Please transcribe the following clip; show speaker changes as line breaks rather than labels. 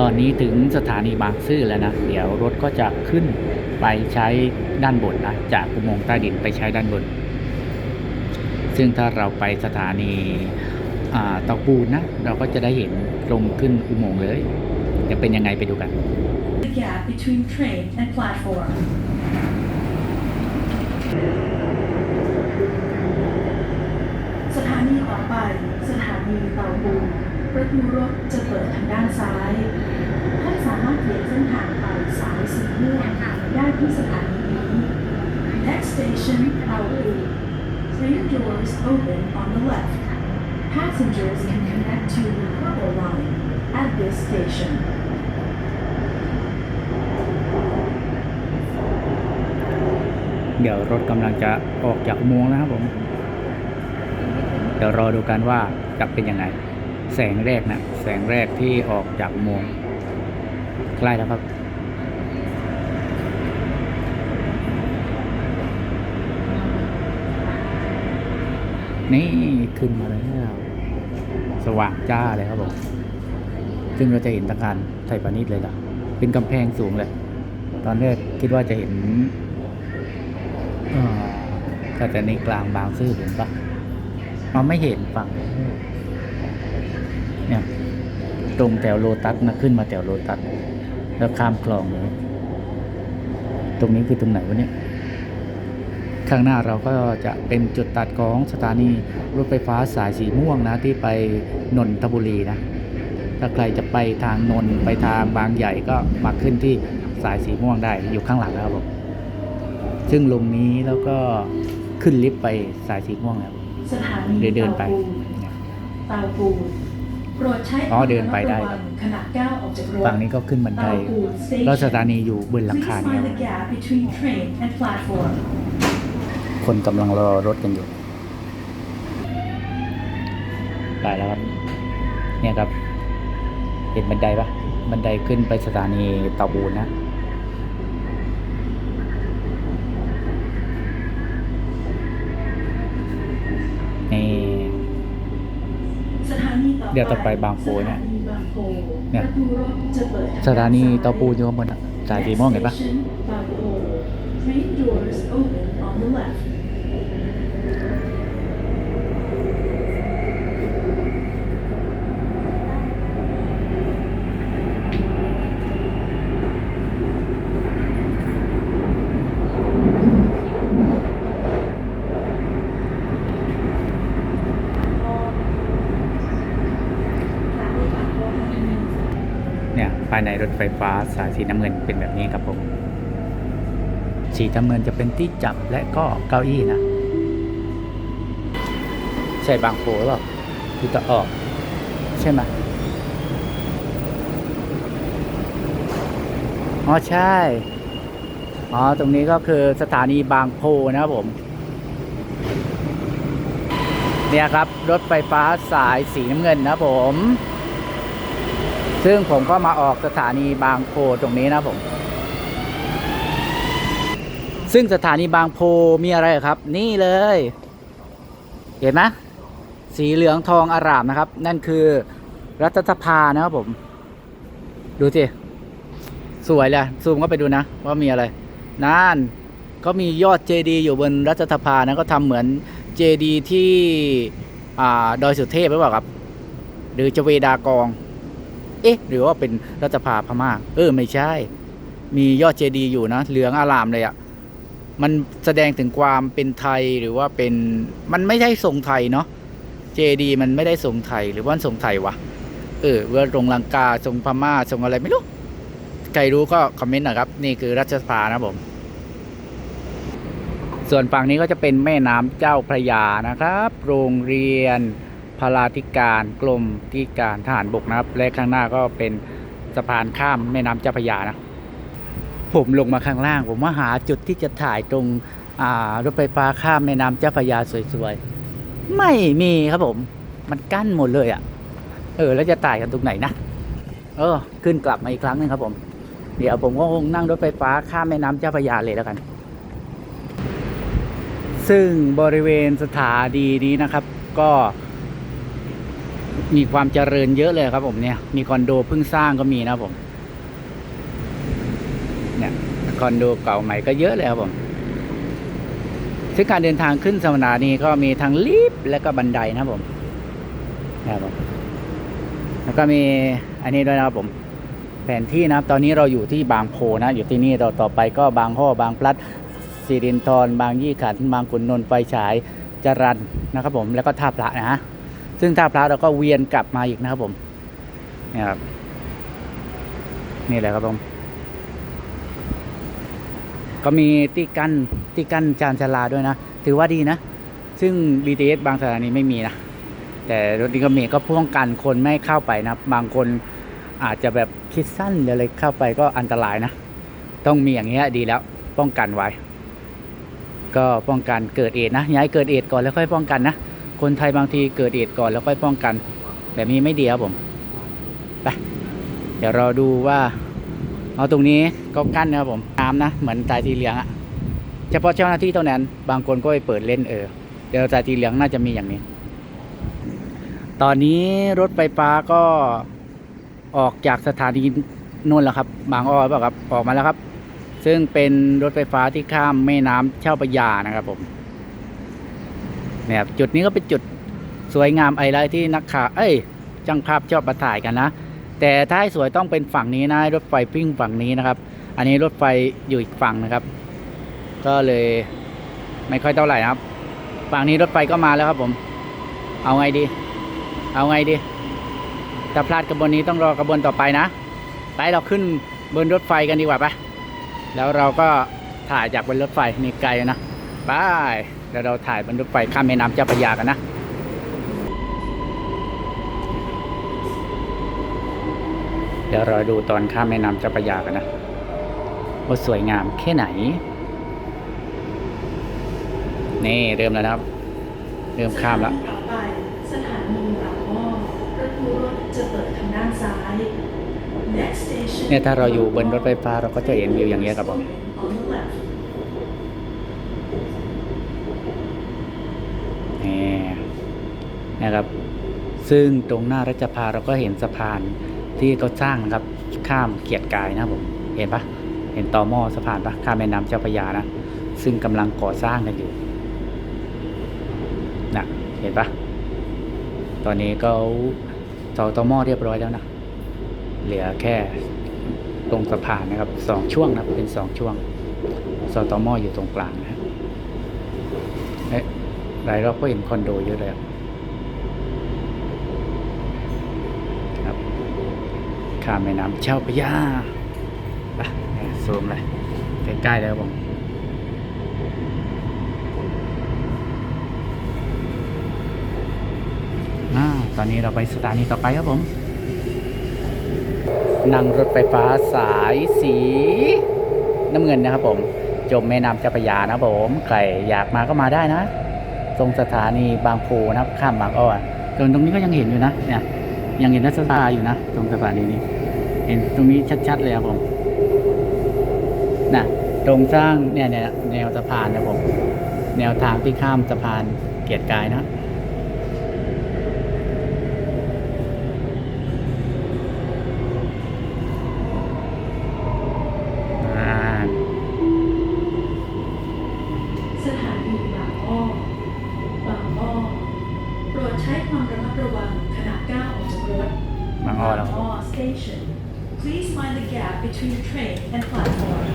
ตอนนี้ถึงสถานีบางซื่อแล้วนะ เดี๋ยวรถก็จะขึ้นไปใช้ด้านบนนะ จากอุโมงค์ใต้ดินไปใช้ด้านบน ซึ่งถ้าเราไปสถานีอ่าเตาปูนนะ เราก็จะได้เห็นตรงขึ้นอุโมงค์เลย จะเป็นยังไงไปดูกัน
the gap between train and platform. สถานีต่อไป สถานีเตาปูน ประตูรถจะเปิดทางด้านซ้าย ท่านสามารถเปลี่ยนเส้นทางไปสายสีม่วงได้ที่สถานีนี้ Next station เตาปูน Train doors open on the left. Passengers can connect to the purple line at this station.
เดี๋ยวรถกำลังจะออกจากอุโมงค์แล้วครับผม เดี๋ยวรอดูกันว่าจะเป็นยังไง แสงแรกนะแสงแรกที่ออกจากอุโมงใกล้แล้วครับ นี่ขึ้นมาแล้วสว่างจ้าเลยครับผมซึ่งเราจะเห็นตะการไทยปานิชเลยล่ะ เป็นกำแพงสูงเลย ตอนแรกคิดว่าจะเห็นเอ่อก็จะในกลางบางซื่อเห็นปะเราไม่เห็นฝั่ง เนี่ยตรงแถวโลตัสนะขึ้นมาแถวโลตัสแล้วข้ามคลองเลยตรงนี้คือตรงไหนวะเนี่ยข้างหน้าเราก็จะเป็นจุดตัดของสถานีรถไฟฟ้าสายสีม่วงนะที่ไปนนทบุรีนะถ้าใครจะไปทางนนท์ไปทางบางใหญ่ก็มาขึ้นที่สายสีม่วงได้อยู่ข้างหลังนะครับผมซึ่งลงนี้แล้วก็ขึ้นลิฟต์ไปสายสีม่วงแล้ว
สถานี
เดี๋ยวเดินไป
เตาปูน
เนี่ย
เตาปูนโปรดใช้
อ๋อเดินไปได้
ความระมัวังขณะก้าวออกจากรถ
ฝั่งนี้ก็ขึ้นบันได
เตาปูน station
แล้วสถานีอยู่บนหลัง
Please
คาเนี่ย
find the gap between train and platform
คนกำลังรอรถกันอยู่ ได้แล้วครับ เนี่ยครับ เห็นบันไดปะบันไดขึ้นไปสถานีเตาปูนนะ เดี๋ยวต่อไปบางโพเนี่ย เนี่ย สถานีเตาปูนอยู่ข้างบนอะสายสีม่วงเห็นปะ
Next station บางโพ Train doors open on the left
เายในรถไฟฟ้าสายสีน้ำเงินเป็นแบบนี้ครับผม สีน้ำเงินจะเป็นที่จับและก็เก้าอี้นะ ใช่บางโพหรือเปล่าคือจะออก ใช่ไหมอ๋อใช่ อ๋อ ตรงนี้ก็คือสถานีบางโพนะครับผม เนี่ยครับ รถไฟฟ้าสายสีน้ำเงินนะครับผม ซึ่งผมก็มาออกสถานีบางโพตรงนี้นะผม ซึ่งสถานีบางโพมีอะไรครับ นี่เลย เห็นไหมสีเหลืองทองอารามนะครับ นั่นคือรัฐสภานะครับผม ดูสิสวยเลยซูมเข้าไปดูนะ ว่ามีอะไรนั่นก็มียอดเจดีอยู่บนรัฐสภานะก็ทำเหมือนเจดีที่อ่าดอยสุเทพหรือเปล่าครับ หรือจเวดากอง เอ๊ะ หรือว่าเป็นรัฐภาพม่า เออ ไม่ใช่ มียอดเจดีย์อยู่นะ เหลืองอารามเลยอะ่ะ มันแสดงถึงความเป็นไทยหรือว่าเป็น มันไม่ใช่ทรงไทยเนาะ เจดีย์มันไม่ได้ทรงไทยหรือว่าทรงไทยวะ เออเว่าตรงลังกา ทรงพม่า ทรงอะไรไม่รู้ ใครรู้ก็คอมเมนต์หน่อยครับ นี่คือรัฐสภานะผม ส่วนฝั่งนี้ก็จะเป็นแม่น้ำเจ้าพระยานะครับ โรงเรียน พลาธิการกรมที่การทหารบกนะครับ และข้างหน้าก็เป็นสะพานข้ามแม่น้ำเจ้าพระยานะ ผมลงมาข้างล่าง ผมว่าหาจุดที่จะถ่ายตรงรถไฟฟ้าข้ามแม่น้ำเจ้าพระยาสวยๆ ไม่มีครับผม มันกั้นหมดเลยอะ่ะ เออ แล้วจะถ่ายกันตรงไหนนะ เออ ขึ้นกลับมาอีกครั้งหนึงครับผม เดี๋ยวผมก็คงนั่งรถไฟฟ้าข้ามแม่น้ำเจ้าพระยาเลยแล้วกัน ซึ่งบริเวณสถานีนี้นะครับ ก็ มีความเจริญเยอะเลยครับผมเนี่ย มีคอนโดเพิ่งสร้างก็มีนะครับผม เนี่ยคอนโดเก่าใหม่ก็เยอะเลยครับผมซึ่งการเดินทางขึ้นสถานีก็มีทั้งลิฟต์และก็บันไดนะครับผมนะครับผมแล้วก็มีอันนี้ด้วยนะครับผม แผนที่นะครับ ตอนนี้เราอยู่ที่บางโพนะ อยู่ที่นี่ต่อต่อไปก็บางห่อบางพลัดสิรินทรบางยี่ขันบางขุนนนท์ไฟฉายจรันนะครับผมแล้วก็ท่าพระนะฮะ ซึ่งท่าพระเราก็เวียนกลับมาอีกนะครับผมนี่ครับนี่แหละครับผมก็มีที่กั้นที่กั้นจานชาลาด้วยนะ ถือว่าดีนะ ซึ่ง BTS บางสถานีไม่มีนะ แต่รถนี้ก็มีก็ป้องกันคนไม่เข้าไปนะ บางคนอาจจะแบบคิดสั้นอะไรเข้าไปก็อันตรายนะ ต้องมีอย่างเงี้ยดีแล้วป้องกันไว้ ก็ป้องกันเกิดเอดนะ ย้ายเกิดเอดก่อนแล้วค่อยป้องกันนะ คนไทยบางทีเกิดเอดก่อนแล้วค่อยป้องกัน แบบนี้ไม่ดีครับผมไปเดี๋ยวเราดูว่า เอาตรงนี้ก็กั้นนะครับผมน้ำนะเหมือนสายสีเหลืองอะเฉพาะเจ้าหน้าที่เท่านั้น บางคนก็ไปเปิดเล่นเออเดี๋ยวสายสีเหลืองน่าจะมีอย่างนี้ ตอนนี้รถไฟฟ้าก็ออกจากสถานีนู่นแล้วครับ บางอ้อเปล่าครับออกมาแล้วครับ ซึ่งเป็นรถไฟฟ้าที่ข้ามแม่น้ำเช่าประยานะครับผม นี่ยครับจุดนี้ก็เป็นจุดสวยงามไอไลท์ที่นักข่าวเอ้ยจังภาพชอบมาถ่ายกันนะ แต่ถ้าให้สวยต้องเป็นฝั่งนี้นะรถไฟวิ่งฝั่งนี้นะครับ อันนี้รถไฟอยู่อีกฝั่งนะครับ ก็เลยไม่ค่อยเท่าไหร่นะครับ ฝั่งนี้รถไฟก็มาแล้วครับผม เอาไงดี เอาไงดีถ้าพลาดกระบวนนี้ต้องรอกระบวนต่อไปนะไปเราขึ้นบนรถไฟกันดีกว่าไปแล้วเราก็ถ่ายจากบนรถไฟมีไกลนะ ไปเดี๋ยวเราถ่ายบนรถไฟข้ามแม่น้ำเจ้าพระยากันนะเดี๋ยวเราดูตอนข้ามแม่น้ำเจ้าพระยากันนะว่าสวยงามแค่ไหน นี่เริ่มแล้วนะครับ เริ่มข้ามแล้ว
ต่อไปสถานีปากหม้อประตูรถจะเปิดทางด้านซ้าย Next station
เนี่ยถ้าเราอยู่บนรถไฟฟ้าเราก็จะเห็นวิวอย่างเงี้ยครับผม
On the left
นะครับ ซึ่งตรงหน้ารัชพาเราก็เห็นสะพานที่เขาสร้างนะครับ ข้ามเกียรติกายนะผมเห็นปะเห็นต่อหม้อสะพานปะข้ามแม่น้ำเจ้าพระยานะซึ่งกำลังก่อสร้างกันอยู่นะเห็นปะตอนนี้ก็เสาต่อหม้อเรียบร้อยแล้วนะเหลือแค่ตรงสะพานนะครับสองช่วงนะเป็นสองช่วงเสาต่อหม้ออยู่ตรงกลางนะครับ ลายรอบก็เห็นคอนโดเยอะเลยครับข้ามแม่น้ำเจ้าพระยาไปเนี่ยซูมเลยใกล้ๆแล้วผมอ่าตอนนี้เราไปสถานีต่อไปครับผมนั่งรถไฟฟ้าสายสี น้ำเงินนะครับผม จมแม่น้ำเจ้าพระยานะผม ใครอยากมาก็มาได้นะ ตรงสถานีบางโพนะครับข้ามบางอ้อตรงตรงนี้ก็ยังเห็นอยู่นะเนี่ยยังเห็นนักศึกษาอยู่นะ ตรงสถานีนี้ เห็นตรงนี้ชัดๆเลยครับผมนะตรงสร้างเนี่ยเนี่ยแนวสะพานนะผมแนวทางที่ข้ามสะพานเกียรติกายนะ
สถานี ช้ความระมัดระวังขณะก้าวออกจากรถ
บางอ้อแล้วครับ
Station Please mind the gap between the train and platform